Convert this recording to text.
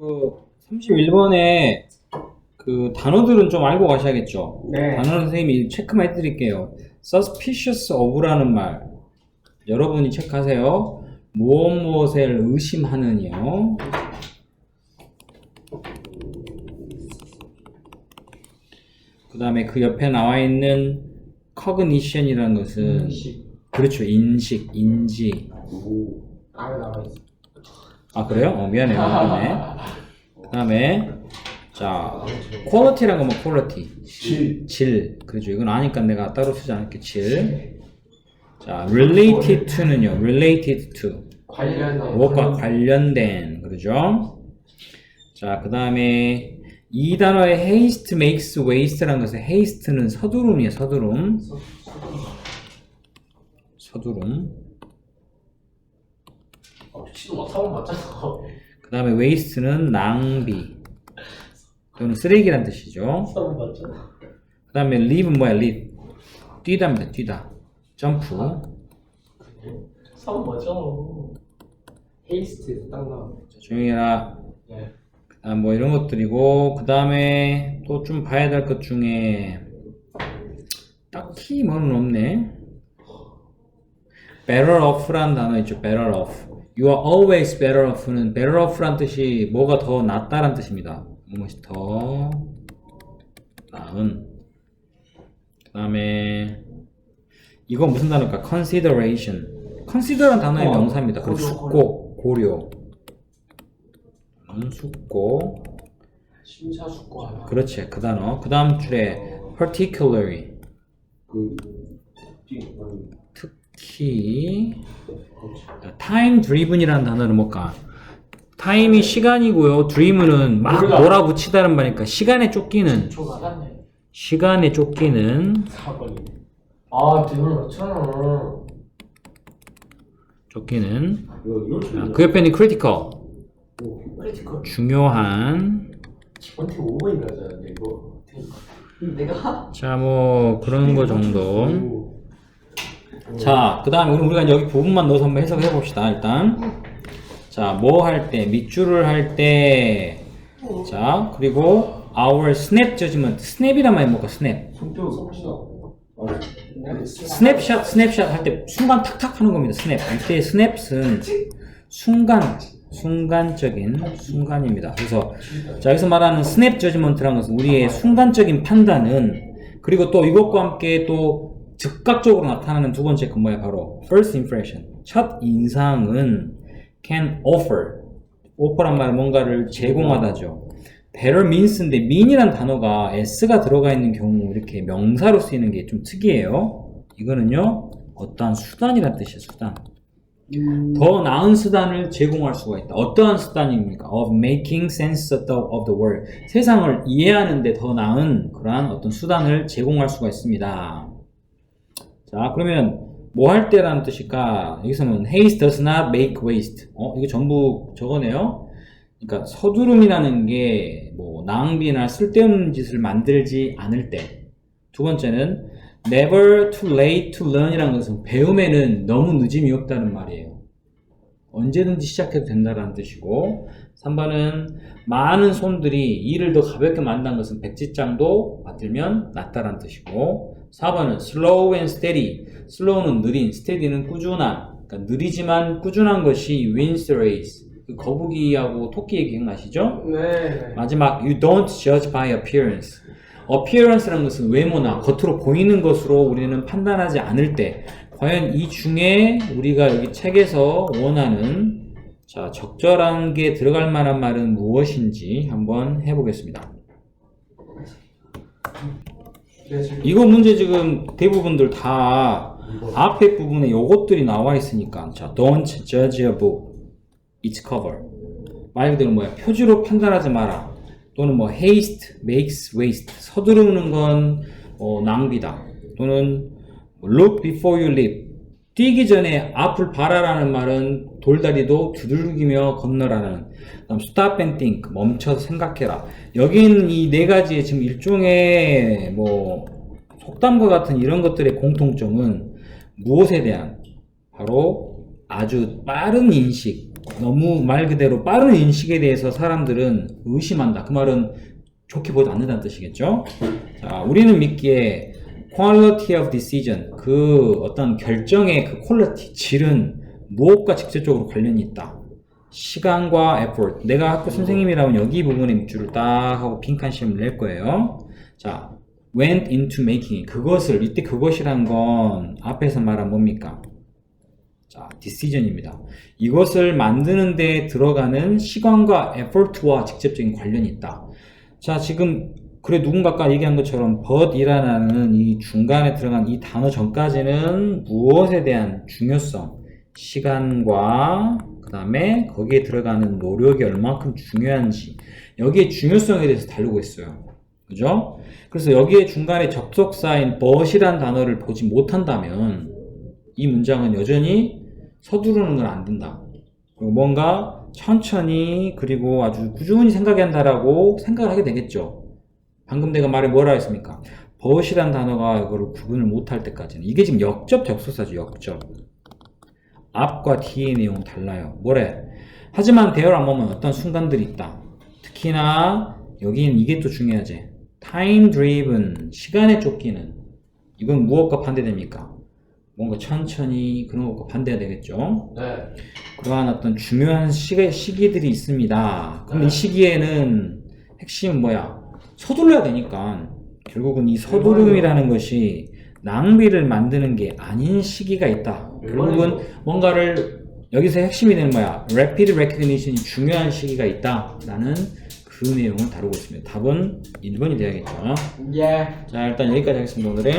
그 31번에 그 단어들은 좀 알고 가셔야겠죠. 네. 단어 선생님이 체크만 해드릴게요. suspicious of라는 말 여러분이 체크하세요. 무엇 무엇을 의심하느니요. 그 다음에 그 옆에 나와 있는 cognition이라는 것은 그렇죠 인식 인지 아래 나와 있어. 아 그래요? 어 미안해요. 미안해. 그 다음에 자 quality란 거뭐 quality? 질. 질. 그렇죠. 이건 아니까 내가 따로 쓰지 않을게. 질 자 related to는요. related to. 관련. 무엇과 관련된. 그러죠? 자 그 다음에 이 단어의 haste makes waste라는 것은 haste는 서두름이에요. 서두름. 서두름 어, 시도 못하면 맞잖아. 그 다음에 waste는 낭비. 또는 쓰레기란 뜻이죠. 맞잖아. 그 다음에 leave는 뭐야? leave. 뛰다입니다. 뛰다. 점프 사람 맞잖아. 헤이스트 딱 나와. 자, 조용히 해라. 네. 아, 뭐 이런 것들이고 그 다음에 또 좀 봐야 될 것 중에 딱히 뭐는 없네. better off라는 단어 있죠. better off you are always better off는 better off란 뜻이 뭐가 더 낫다란 뜻입니다. 무엇이 더 나은. 그 다음에 이거 무슨 단어일까? consideration. consider란 단어의 어, 명사입니다. 그리고 숙고 고려. 음, 숙고. 심사숙고하다. 그렇지. 그 단어. 그 다음 줄에 particularly. 그. 특 히 time driven이라는 단어는 뭘까 타임이 시간이고요 dream은 막. 몰아붙이다는 말이니까 시간에 쫓기는. 시간에 쫓기는 4번이네. 아, 대물 맞잖아. 쫓기는 아, 그 옆에는 크리티컬. 중요한 저한테 5번이 나잖아, 이거. 내가? 자뭐 그런 거 정도 자, 그 다음에 우리가 여기 부분만 넣어서 한번 해석해 봅시다, 일단. 자, 뭐 할 때, 밑줄을 할 때, 자, 그리고 our snap judgment. snap이란 말이 뭘까, snap. 성격 성시다. 스냅샷, 스냅샷 할때 순간 탁탁 하는 겁니다, snap. 이때 snaps은 순간, 순간적인 순간입니다. 그래서, 자, 여기서 말하는 snap judgment라는 것은 우리의 순간적인 판단은, 그리고 또 이것과 함께 또 즉각적으로 나타나는 두 번째 그 뭐야 바로 first impression 첫 인상은 can offer. offer란 말은 뭔가를 제공하다죠. better means인데 mean이란 단어가 s가 들어가 있는 경우 이렇게 명사로 쓰이는 게 좀 특이해요. 이거는요 어떠한 수단이란 뜻이에요 수단. 더 나은 수단을 제공할 수가 있다. 어떠한 수단입니까? of making sense of the world 세상을 이해하는데 더 나은 그러한 어떤 수단을 제공할 수가 있습니다 자, 그러면 뭐 할 때라는 뜻일까? 여기서는 haste does not make waste. 어, 이거 전부 저거네요. 그러니까 서두름이라는 게 뭐 낭비나 쓸데없는 짓을 만들지 않을 때. 두 번째는 never too late to learn이라는 것은 배움에는 너무 늦음이 없다는 말이에요. 언제든지 시작해도 된다는 뜻이고 3번은 많은 손들이 일을 더 가볍게 만든다는 것은 백지장도 받들면 낫다는 뜻이고 4번은 slow and steady slow는 느린 steady는 꾸준한 그러니까 느리지만 꾸준한 것이 wins the race 그 거북이하고 토끼 얘기 기억나시죠? 네. 마지막 you don't judge by appearance appearance라는 것은 외모나 겉으로 보이는 것으로 우리는 판단하지 않을 때 과연 이 중에 우리가 여기 책에서 원하는 자 적절한 게 들어갈 만한 말은 무엇인지 한번 해보겠습니다. 이거 문제 지금 대부분들 다 앞에 부분에 요것들이 나와 있으니까. 자 don't judge a book. Its cover. 말 그대로 뭐야? 표지로 판단하지 마라. 또는 뭐 haste makes waste. 서두르는 건 어, 낭비다. 또는 look before you leap. 뛰기 전에 앞을 봐라라는 말은 돌다리도 두들기며 건너라는 그다음 stop and think 멈춰서 생각해라 여기는 이네 가지의 지금 일종의 뭐 속담과 같은 이런 것들의 공통점은 무엇에 대한 바로 아주 빠른 인식 너무 말 그대로 빠른 인식에 대해서 사람들은 의심한다. 그 말은 좋게 보지 않는다는 뜻이겠죠. 자, 우리는 믿기에 quality of decision 그 어떤 결정의 그 퀄리티 질은 무엇과 직접적으로 관련이 있다. 시간과 effort. 내가 학교 선생님이라면 여기 부분에 밑줄을 딱 하고 빈칸 시험을 낼 거예요. 자, went into making. 그것을, 이때 그것이란 건 앞에서 말한 뭡니까? 자, decision입니다. 이것을 만드는 데 들어가는 시간과 effort와 직접적인 관련이 있다. 자, 지금 그래 누군가가 얘기한 것처럼 but이라는 이 중간에 들어간 이 단어 전까지는 무엇에 대한 중요성, 시간과 그 다음에 거기에 들어가는 노력이 얼만큼 중요한지 여기에 중요성에 대해서 다루고 있어요. 그죠? 그래서 여기에 중간에 접속사인 but이란 단어를 보지 못한다면 이 문장은 여전히 서두르는 건 안 된다. 그리고 뭔가 천천히 그리고 아주 꾸준히 생각해야 한다라고 생각을 하게 되겠죠. 방금 내가 말에 뭐라 했습니까? 버엇이란 단어가 이거를 구분을 못할 때까지는 이게 지금 역접 접속사죠 역접 앞과 뒤의 내용은 달라요 뭐래? 하지만 대화를 안 보면 어떤 순간들이 있다 특히나 여기는 이게 또 중요하지 time driven 시간에 쫓기는 이건 무엇과 반대됩니까? 뭔가 천천히 그런 것과 반대가 되겠죠 네. 그러한 어떤 중요한 시기, 시기들이 있습니다. 근데 네. 이 시기에는 핵심은 뭐야? 서둘러야 되니까 결국은 이 서두름이라는 것이 낭비를 만드는 게 아닌 시기가 있다. 결국은 뭔가를 여기서 핵심이 되는 뭐야? Rapid Recognition이 중요한 시기가 있다 라는 그 내용을 다루고 있습니다. 답은 1번이 돼야겠죠. 예. 자 일단 여기까지 하겠습니다 오늘의